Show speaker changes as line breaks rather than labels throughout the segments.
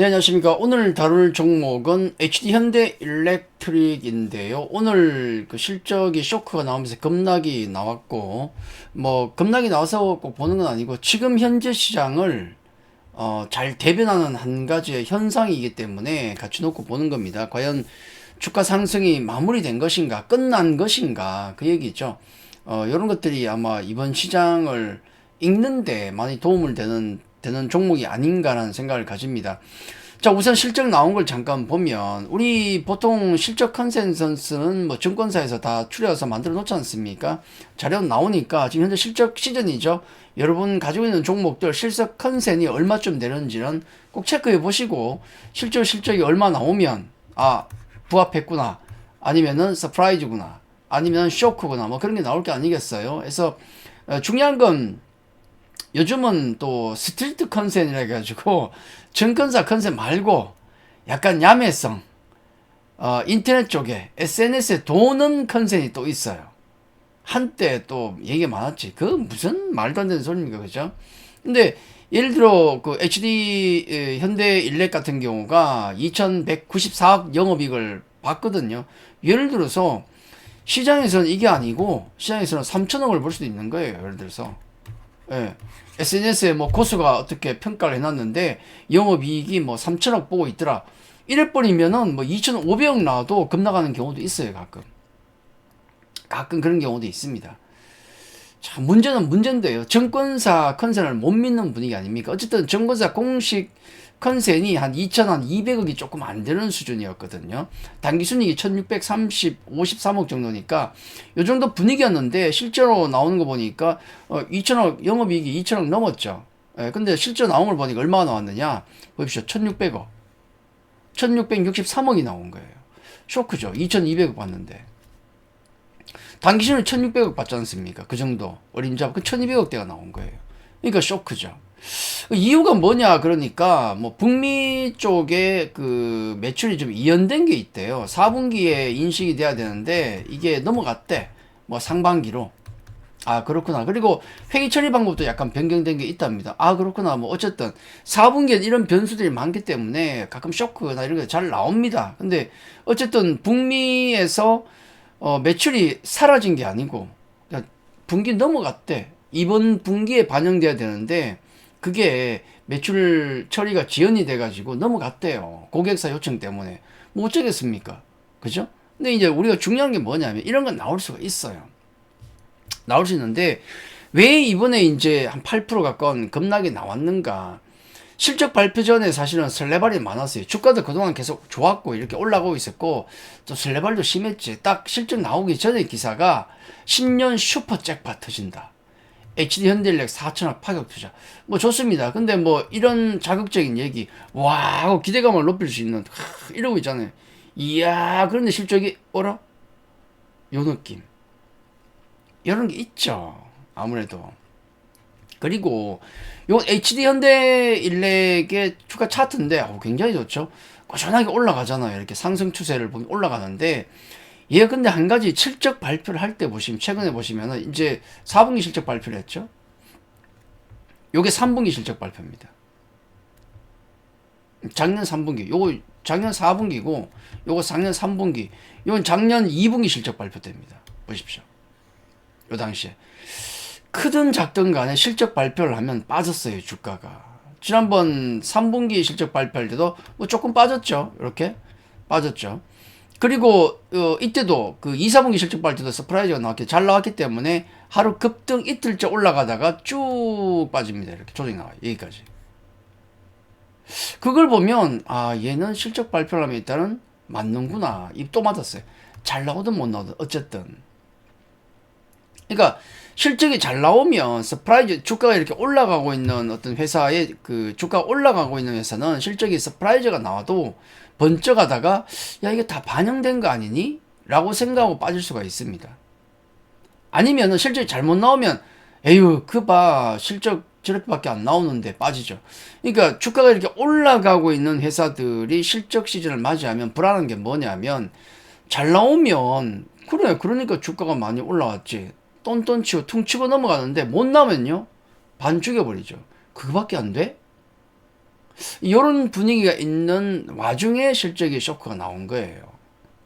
네, 안녕하십니까. 오늘 다룰 종목은 HD 현대 일렉트릭인데요. 오늘 그 실적이 쇼크가 나오면서 급락이 나왔고, 뭐, 급락이 나와서 꼭 보는 건 아니고, 지금 현재 시장을, 어, 잘 대변하는 한 가지의 현상이기 때문에 같이 놓고 보는 겁니다. 과연 주가 상승이 마무리된 것인가, 끝난 것인가, 그 얘기죠. 어, 이런 것들이 아마 이번 시장을 읽는데 많이 도움을 되는 되는 종목이 아닌가라는 생각을 가집니다. 자, 우선 실적 나온 걸 잠깐 보면, 우리 보통 실적 컨센서스는 뭐 증권사에서 다 추려서 만들어 놓지 않습니까? 자료 나오니까 지금 현재 실적 시즌이죠. 여러분 가지고 있는 종목들 실적 컨센이 얼마쯤 되는지는 꼭 체크해 보시고, 실적 실적이 얼마 나오면, 아, 부합했구나. 아니면은 서프라이즈구나. 아니면 쇼크구나. 뭐 그런 게 나올 게 아니겠어요. 그래서 어, 중요한 건 요즘은 또 스트리트 컨센이라 해가지고 증권사 컨센 말고 약간 야매성 어, 인터넷 쪽에 SNS에 도는 컨센이 또 있어요. 한때 또 얘기 많았지. 그 무슨 말도 안 되는 소리입니까, 그죠? 근데 예를 들어 그 HD 에, 현대 일렉 같은 경우가 2,194억 영업이익을 봤거든요. 예를 들어서 시장에서는 이게 아니고 시장에서는 3천억을 벌 수도 있는 거예요. 예를 들어서. 예. SNS에 뭐 고수가 어떻게 평가를 해놨는데 영업이익이 뭐 3천억 보고 있더라. 이럴 뻔이면은 뭐 2,500억 나와도 급나가는 경우도 있어요, 가끔. 가끔 그런 경우도 있습니다. 자, 문제는 문제인데요. 증권사 컨센을 못 믿는 분위기 아닙니까? 어쨌든 증권사 공식 컨센이 한 2,200억이 조금 안 되는 수준이었거든요. 단기 순이익이 1,630, 53억 정도니까 요 정도 분위기였는데 실제로 나오는 거 보니까 어, 2,000억 영업이익이 2,000억 넘었죠. 예, 근데 실제 나온 걸 보니까 얼마나 나왔느냐? 보십시오. 1,600억. 1,663억이 나온 거예요. 쇼크죠. 2,200억 봤는데. 단기순을 1,600억 받지 않습니까? 그 정도 어림잡 그 1,200억대가 나온 거예요. 그러니까 쇼크죠. 이유가 뭐냐 그러니까 뭐 북미 쪽에 그 매출이 좀 이연된 게 있대요. 4분기에 인식이 돼야 되는데 이게 넘어갔대. 뭐 상반기로. 아 그렇구나. 그리고 회계 처리 방법도 약간 변경된 게 있답니다. 아 그렇구나. 뭐 어쨌든 4분기에 이런 변수들이 많기 때문에 가끔 쇼크나 이런 게 잘 나옵니다. 근데 어쨌든 북미에서 어, 매출이 사라진 게 아니고 그러니까 분기 넘어갔대. 이번 분기에 반영돼야 되는데 그게 매출 처리가 지연이 돼가지고 넘어갔대요. 고객사 요청 때문에. 뭐 어쩌겠습니까? 그죠? 근데 이제 우리가 중요한 게 뭐냐면 이런 건 나올 수가 있어요. 나올 수 있는데 왜 이번에 이제 한 8% 가까운 급락이 나왔는가? 실적 발표 전에 사실은 설레발이 많았어요. 주가도 그동안 계속 좋았고 이렇게 올라가고 있었고 또 설레발도 심했지. 딱 실적 나오기 전에 기사가 신년 슈퍼 잭팟 터진다. HD 현대일렉 4천억 파격 투자. 뭐 좋습니다. 근데 뭐 이런 자극적인 얘기, 와, 하고 기대감을 높일 수 있는, 하, 이러고 있잖아요. 이야, 그런데 실적이, 어라? 요 느낌. 이런 게 있죠. 아무래도. 그리고 요 HD 현대 일렉의 주가 차트인데, 어, 굉장히 좋죠. 꾸준하게 올라가잖아요. 이렇게 상승 추세를 보면 올라가는데, 얘 근데 한 가지 실적 발표를 할 때 보시면 최근에 보시면은 이제 4분기 실적 발표를 했죠. 요게 3분기 실적 발표입니다. 작년 3분기, 요거 작년 4분기고 요거 작년 3분기, 요건 작년 2분기 실적 발표됩니다. 보십시오. 요 당시에 크든 작든 간에 실적 발표를 하면 빠졌어요, 주가가. 지난번 3분기 실적 발표할 때도 뭐 조금 빠졌죠. 이렇게 빠졌죠. 그리고 어, 이때도 그 2, 4분기 실적 발표 때도 서프라이즈가 나왔기 잘 나왔기 때문에 하루 급등 이틀째 올라가다가 쭉 빠집니다. 이렇게 조정이 나와요. 여기까지. 그걸 보면 아 얘는 실적 발표를 하면 일단은 맞는구나. 입또 맞았어요. 잘 나오든 못 나오든 어쨌든. 그러니까 실적이 잘 나오면 서프라이즈 주가가 이렇게 올라가고 있는 어떤 회사의 그 주가 올라가고 있는 회사는 실적이 서프라이즈가 나와도 번쩍하다가 야 이게 다 반영된 거 아니니? 라고 생각하고 빠질 수가 있습니다. 아니면은 실적이 잘못 나오면 에휴 그 봐 실적 저렇게밖에 안 나오는데 빠지죠. 그러니까 주가가 이렇게 올라가고 있는 회사들이 실적 시즌을 맞이하면 불안한 게 뭐냐면 잘 나오면 그래 그러니까 주가가 많이 올라왔지. 똔똔 치고 퉁 치고 넘어가는데 못 나면요 반 죽여버리죠. 그거밖에 안 돼? 이런 분위기가 있는 와중에 실적의 쇼크가 나온 거예요.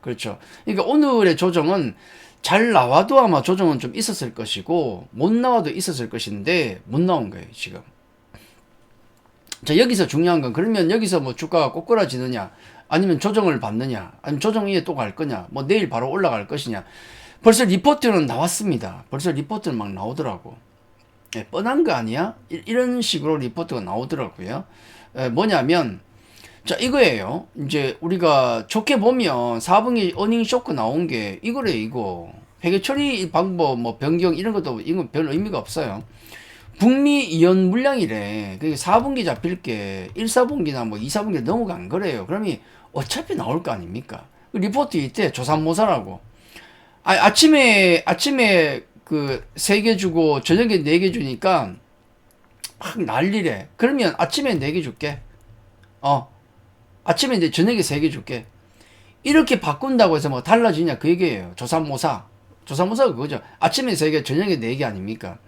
그렇죠. 그러니까 오늘의 조정은 잘 나와도 아마 조정은 좀 있었을 것이고 못 나와도 있었을 것인데 못 나온 거예요, 지금. 자, 여기서 중요한 건 그러면 여기서 뭐 주가가 꼬꾸라지느냐 아니면 조정을 받느냐 아니면 조정 위에 또 갈 거냐 뭐 내일 바로 올라갈 것이냐 벌써 리포트는 나왔습니다. 벌써 리포트는 막 나오더라고. 예, 뻔한 거 아니야? 이- 이런 식으로 리포트가 나오더라고요. 예, 뭐냐면 자 이거예요. 이제 우리가 좋게 보면 4분기 어닝 쇼크 나온 게 이거래 이거. 회계 처리 방법 뭐 변경 이런 것도 이건 별 의미가 없어요. 북미 이연 물량이래. 그게 4분기 잡힐 게 1, 4분기나 뭐 2, 4분기 넘어간 거래요. 그러면 어차피 나올 거 아닙니까? 그 리포트 이때 조삼모사라고. 아, 아침에 아침에 그 세 개 주고 저녁에 네 개 주니까 막 난리래. 그러면 아침에 네 개 줄게. 어. 아침에 이제 저녁에 세 개 줄게. 이렇게 바꾼다고 해서 뭐 달라지냐 그 얘기예요. 조삼모사. 조삼모사가 그거죠. 아침에 세 개, 저녁에 네 개 아닙니까?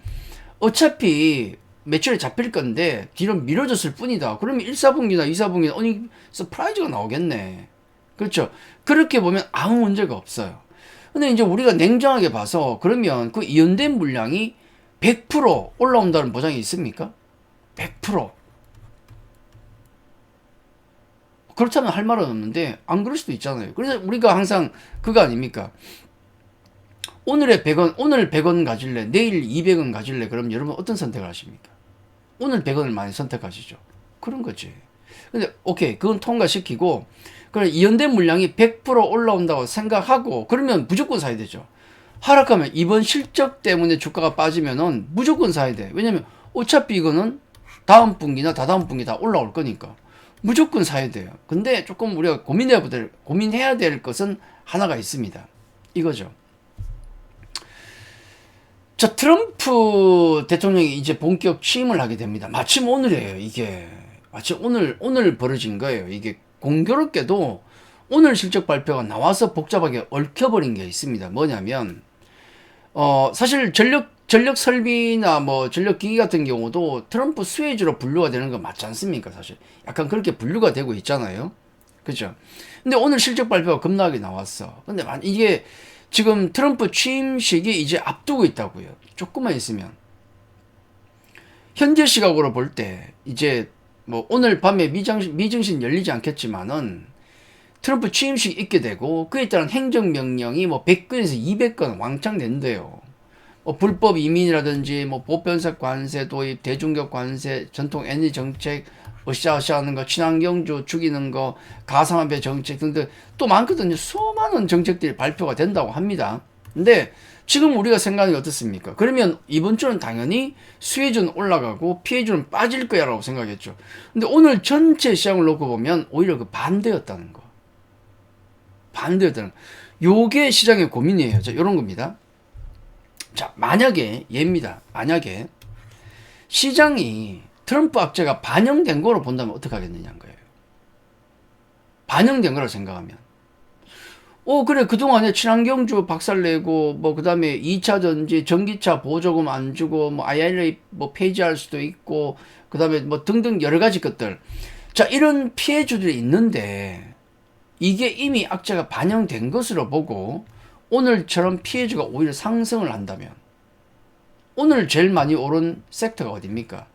어차피 매출이 잡힐 건데 뒤로 미뤄졌을 뿐이다. 그러면 1, 4분기나 2, 4분기나 어니 서프라이즈가 나오겠네. 그렇죠. 그렇게 보면 아무 문제가 없어요. 근데 이제 우리가 냉정하게 봐서 그러면 그 이연된 물량이 100% 올라온다는 보장이 있습니까? 100%. 그렇다면 할 말은 없는데 안 그럴 수도 있잖아요. 그래서 우리가 항상 그거 아닙니까? 오늘의 100원, 오늘 100원 가질래, 내일 200원 가질래, 그럼 여러분 어떤 선택을 하십니까? 오늘 100원을 많이 선택하시죠. 그런 거지. 근데 오케이, 그건 통과시키고 그래 이연된 물량이 100% 올라온다고 생각하고 그러면 무조건 사야 되죠. 하락하면 이번 실적 때문에 주가가 빠지면은 무조건 사야 돼. 왜냐면 어차피 이거는 다음 분기나 다다음 분기 다 올라올 거니까 무조건 사야 돼요. 근데 조금 우리가 고민해야 될 고민해야 될 것은 하나가 있습니다. 이거죠. 자, 트럼프 대통령이 이제 본격 취임을 하게 됩니다. 마침 오늘이에요, 이게. 마침 오늘, 오늘 벌어진 거예요. 이게 공교롭게도 오늘 실적 발표가 나와서 복잡하게 얽혀버린 게 있습니다. 뭐냐면, 어, 사실 전력, 전력 설비나 뭐 전력 기기 같은 경우도 트럼프 수혜주로 분류가 되는 거 맞지 않습니까, 사실? 약간 그렇게 분류가 되고 있잖아요. 그죠? 근데 오늘 실적 발표가 급락이 나왔어. 근데 만- 이게 지금 트럼프 취임식이 이제 앞두고 있다고요. 조금만 있으면. 현재 시각으로 볼 때 이제 뭐 오늘 밤에 미정, 미증신 열리지 않겠지만은 트럼프 취임식 있게 되고 그에 따른 행정명령이 뭐 100건에서 200건 왕창 낸대요. 뭐 불법 이민이라든지 뭐 보편적 관세 도입, 대중적 관세, 전통 에너지 정책, 으쌰으쌰 하는 거, 친환경주 죽이는 거, 가상화폐 정책 등등 또 많거든요. 수많은 정책들이 발표가 된다고 합니다. 근데 지금 우리가 게 어떻습니까? 그러면 이번 주는 당연히 수혜주는 올라가고 피해주는 빠질 거야라고 생각했죠. 근데 오늘 전체 시장을 놓고 보면 오히려 그 반대였다는 거. 반대였다는 거. 요게 시장의 고민이에요. 자, 요런 겁니다. 자, 만약에 얘입니다. 만약에 시장이 트럼프 악재가 반영된 거로 본다면 어떻게 하겠느냐는 거예요. 반영된 거라고 생각하면. 어, 그래. 그동안에 친환경주 박살내고, 뭐, 그 다음에 2차 전지, 전기차 보조금 안 주고, 뭐, IRA 뭐, 폐지할 수도 있고, 그 다음에 뭐, 등등 여러 가지 것들. 자, 이런 피해주들이 있는데, 이게 이미 악재가 반영된 것으로 보고, 오늘처럼 피해주가 오히려 상승을 한다면, 오늘 제일 많이 오른 섹터가 어딥니까?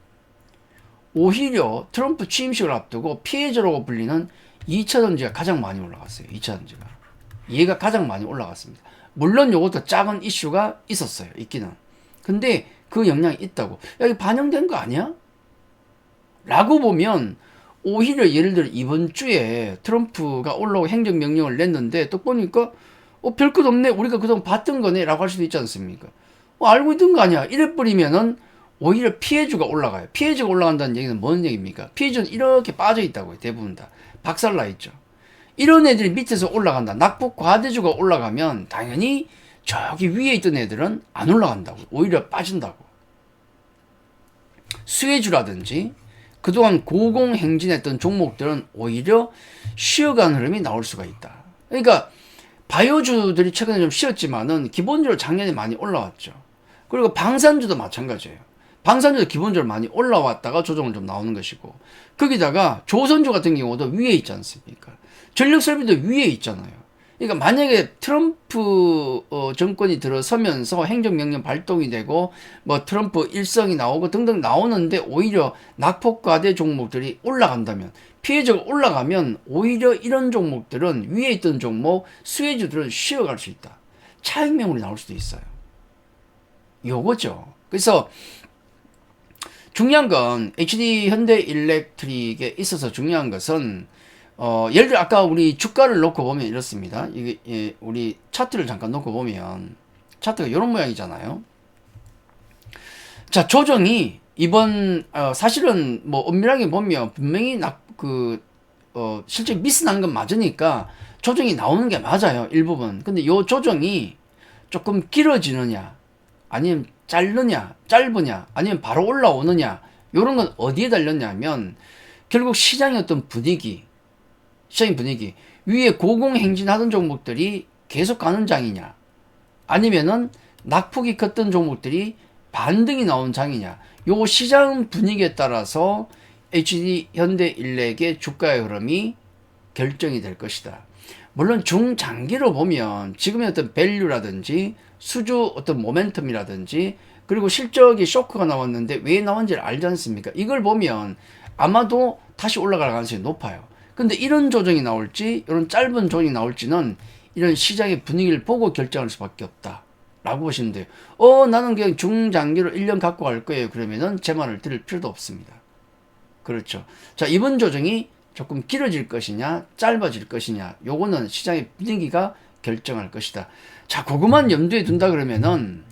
오히려 트럼프 취임식을 앞두고 피해자라고 불리는 2차 전지가 가장 많이 올라갔어요. 2차 전지가. 얘가 가장 많이 올라갔습니다. 물론 요것도 작은 이슈가 있었어요. 있기는. 근데 그 영향이 있다고. 여기 반영된 거 아니야? 라고 보면 오히려 예를 들어 이번 주에 트럼프가 올라오고 행정명령을 냈는데 또 보니까 어, 별것 없네. 우리가 그동안 봤던 거네. 라고 할 수도 있지 않습니까? 어, 알고 있던 거 아니야. 이래 버리면은 오히려 피해주가 올라가요. 피해주가 올라간다는 얘기는 뭔 얘기입니까? 피해주는 이렇게 빠져 있다고요. 대부분 다. 박살나 있죠. 이런 애들이 밑에서 올라간다. 낙폭 과대주가 올라가면 당연히 저기 위에 있던 애들은 안 올라간다고. 오히려 빠진다고. 수혜주라든지 그동안 고공행진했던 종목들은 오히려 쉬어가는 흐름이 나올 수가 있다. 그러니까 바이오주들이 최근에 좀 쉬었지만은 기본적으로 작년에 많이 올라왔죠. 그리고 방산주도 마찬가지예요. 방산주도 기본적으로 많이 올라왔다가 조정을 좀 나오는 것이고 거기다가 조선주 같은 경우도 위에 있지 않습니까? 전력 설비도 위에 있잖아요. 그러니까 만약에 트럼프 어, 정권이 들어서면서 행정명령 발동이 되고 뭐 트럼프 일성이 나오고 등등 나오는데 오히려 낙폭과대 종목들이 올라간다면 피해자가 올라가면 오히려 이런 종목들은 위에 있던 종목 수혜주들은 쉬어갈 수 있다. 차익 매물이 나올 수도 있어요. 요거죠. 그래서 중요한 건 HD 현대 일렉트릭에 있어서 중요한 것은 어, 예를 들어 아까 우리 주가를 놓고 보면 이렇습니다. 이게 예, 우리 차트를 잠깐 놓고 보면 차트가 이런 모양이잖아요. 자 조정이 이번 어, 사실은 뭐 엄밀하게 보면 분명히 낙그 어, 실제 미스 난 건 맞으니까 조정이 나오는 게 맞아요 일부분. 근데 요 조정이 조금 길어지느냐 아니면 짧느냐 짧으냐 아니면 바로 올라오느냐 요런 건 어디에 달렸냐면 결국 시장의 어떤 분위기 시장의 분위기 위에 고공행진하던 종목들이 계속 가는 장이냐 아니면은 낙폭이 컸던 종목들이 반등이 나온 장이냐 요 시장 분위기에 따라서 HD 현대 일렉의 주가의 흐름이 결정이 될 것이다. 물론 중장기로 보면 지금의 어떤 밸류라든지 수주 어떤 모멘텀이라든지 그리고 실적이 쇼크가 나왔는데 왜 나온지를 알지 않습니까? 이걸 보면 아마도 다시 올라갈 가능성이 높아요. 근데 이런 조정이 나올지 이런 짧은 조정이 나올지는 이런 시장의 분위기를 보고 결정할 수밖에 없다. 라고 보시면 돼요. 어, 나는 그냥 중장기로 1년 갖고 갈 거예요. 그러면은 제 말을 들을 필요도 없습니다. 그렇죠. 자, 이번 조정이 조금 길어질 것이냐, 짧아질 것이냐, 요거는 시장의 분위기가 결정할 것이다. 자, 그것만 염두에 둔다 그러면은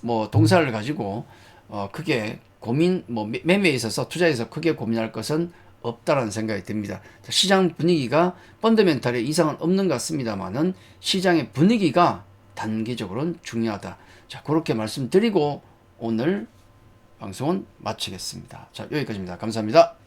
뭐 동사를 가지고 어, 크게 고민, 뭐 매- 매매에 있어서 투자에서 크게 고민할 것은 없다라는 생각이 듭니다. 자, 시장 분위기가 펀더멘탈에 이상은 없는 것 같습니다만은 시장의 분위기가 단기적으로는 중요하다. 자, 그렇게 말씀드리고 오늘 방송은 마치겠습니다. 자, 여기까지입니다. 감사합니다.